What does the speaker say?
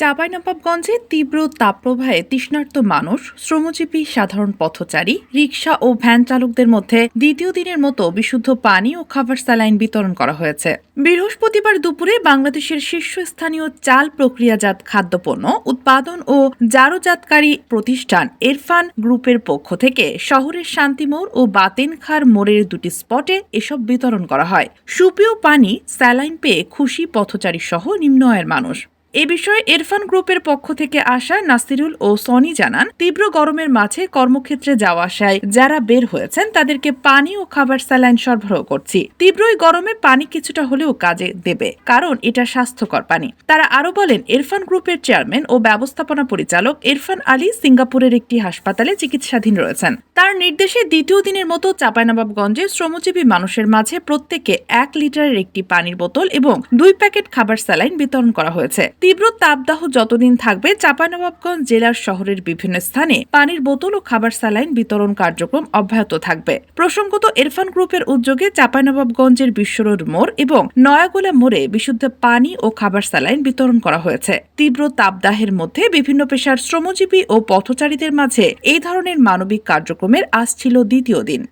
চাঁপাইনবাবগঞ্জে তীব্র তাপপ্রবাহে তৃষ্ণার্ত মানুষ, শ্রমজীবী সাধারণ পথচারী রিক্সা ও ভ্যান চালকদের মধ্যে দ্বিতীয় দিনের মতো বিশুদ্ধ পানি ও খাবার স্যালাইন বিতরণ করা হয়েছে। বৃহস্পতিবার দুপুরে বাংলাদেশের শীর্ষস্থানীয় চাল প্রক্রিয়াজাত খাদ্যপণ্য, উৎপাদন ও জারোজাতকারী প্রতিষ্ঠান এরফান গ্রুপের পক্ষ থেকে শহরের শান্তিমোড় ও বাতেনখার মোড়ের দুটি স্পটে এসব বিতরণ করা হয়। সুপেয় পানি স্যালাইন পেয়ে খুশি পথচারী সহ নিম্ন আয়ের মানুষ। এ বিষয়ে এরফান গ্রুপের পক্ষ থেকে আসা নাসিরুল ও সনি জানান, তীব্র গরমের মাঝে কর্মক্ষেত্রে যাওয়া আসায় যারা বের হয়েছেন, তাদেরকে পানি ও খাবার স্যালাইন সরবরাহ করছি। তীব্র এই গরমে পানি কিছুটা হলেও কাজে দেবে, কারণ এটা স্বাস্থ্যকর পানি। তারা আরও বলেন, এরফান গ্রুপের চেয়ারম্যান ও ব্যবস্থাপনা পরিচালক এরফান আলী সিঙ্গাপুরের একটি হাসপাতালে চিকিৎসাধীন রয়েছেন। তার নির্দেশে দ্বিতীয় দিনের মতো চাঁপাইনবাবগঞ্জে শ্রমজীবী মানুষের মাঝে প্রত্যেকে এক লিটারের একটি পানির বোতল এবং দুই প্যাকেট খাবার স্যালাইন বিতরণ করা হয়েছে। তীব্র তাপদাহ যতদিন থাকবে, চাঁপাইনবাবগঞ্জ জেলার শহরের বিভিন্ন স্থানে পানির বোতল ও খাবার স্যালাইন বিতরণ কার্যক্রম অব্যাহত থাকবে। প্রসঙ্গত এরফান গ্রুপের উদ্যোগে চাঁপাইনবাবগঞ্জের বিশ্বরোড মোড় এবং নয়াগোলা মোড়ে বিশুদ্ধ পানি ও খাবার স্যালাইন বিতরণ করা হয়েছে। তীব্র তাপদাহের মধ্যে বিভিন্ন পেশার শ্রমজীবী ও পথচারীদের মাঝে এই ধরনের মানবিক কার্যক্রমের আজ ছিল দ্বিতীয় দিন।